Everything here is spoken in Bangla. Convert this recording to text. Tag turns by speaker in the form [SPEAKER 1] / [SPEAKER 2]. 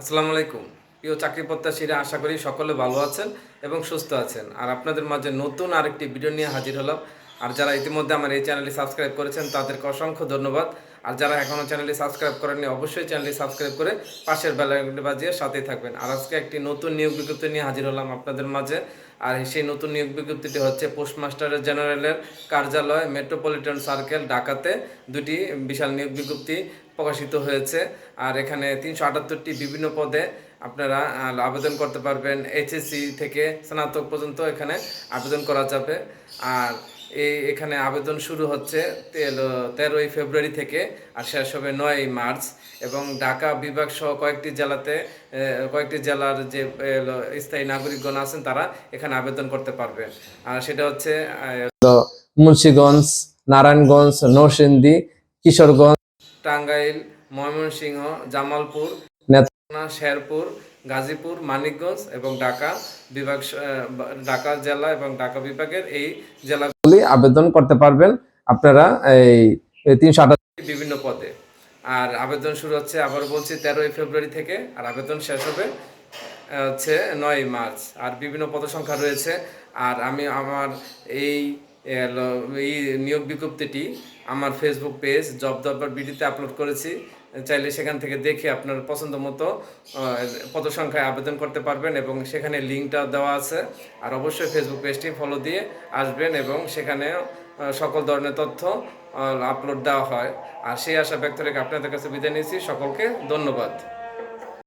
[SPEAKER 1] আসসালামু আলাইকুম। প্রিয় চাকরি প্রত্যাশীরা, আশা করি সকলে ভালো আছেন এবং সুস্থ আছেন। আর আপনাদের মাঝে নতুন আরেকটি ভিডিও নিয়ে হাজির হলাম। আর যারা ইতিমধ্যে আমার এই চ্যানেলটি সাবস্ক্রাইব করেছেন, তাদেরকে অসংখ্য ধন্যবাদ। আর যারা এখনও চ্যানেলটি সাবস্ক্রাইব করেননি, অবশ্যই চ্যানেলটি সাবস্ক্রাইব করে পাশের বেলাগুলি বাজিয়ে সাথেই থাকবেন। আর আজকে একটি নতুন নিয়োগ বিজ্ঞপ্তি নিয়ে হাজির হলাম আপনাদের মাঝে। আর সেই নতুন নিয়োগ বিজ্ঞপ্তিটি হচ্ছে পোস্টমাস্টার জেনারেলের কার্যালয় মেট্রোপলিটন সার্কেল ঢাকাতে দুটি বিশাল নিয়োগ বিজ্ঞপ্তি প্রকাশিত হয়েছে। আর এখানে তিনশো আটাত্তরটি বিভিন্ন পদে আপনারা আবেদন করতে পারবেন। এইচএসসি থেকে স্নাতক পর্যন্ত এখানে আবেদন করা যাবে। আর এখানে আবেদন শুরু হচ্ছে তেল- তেরোই ফেব্রুয়ারি থেকে আর শেষ হবে নয়ই মার্চ এবং ঢাকা বিভাগ সহ কয়েকটি জেলাতে কয়েকটি জেলার যে স্থায়ী নাগরিকগণ আছেন তারা এখানে আবেদন করতে পারবেন আর সেটা হচ্ছে মুন্সিগঞ্জ নারায়ণগঞ্জ নরসিংদী কিশোরগঞ্জ টাঙ্গাইল ময়মনসিংহ জামালপুর নেত্রকোনা শেরপুর গাজীপুর, মানিকগঞ্জ এবং ঢাকা বিভাগ ঢাকা জেলা এবং ঢাকা বিভাগের এই জেলাগুলি আবেদন করতে পারবেন আপনারা এই তিনশো আটাত্তর বিভিন্ন পদে। আর আবেদন শুরু হচ্ছে আবার বলছি, তেরোই ফেব্রুয়ারি থেকে, আর আবেদন শেষ হবে হচ্ছে নয় মার্চ। আর বিভিন্ন পদসংখ্যা রয়েছে, আর আমি আমার এই এই নিয়োগ বিজ্ঞপ্তিটি আমার ফেসবুক পেজ জব দরবার বিডিতে আপলোড করেছি। চাইলে সেখান থেকে দেখে আপনার পছন্দ মতো পদসংখ্যায় আবেদন করতে পারবেন এবং সেখানে লিঙ্কটা দেওয়া আছে। আর অবশ্যই ফেসবুক পেজটি ফলো দিয়ে আসবেন এবং সেখানে সকল ধরনের তথ্য আপলোড দেওয়া হয়। আর সেই আশা ব্যক্ত রেখে আপনাদের কাছে বিদায় নিয়েছি। সকলকে ধন্যবাদ।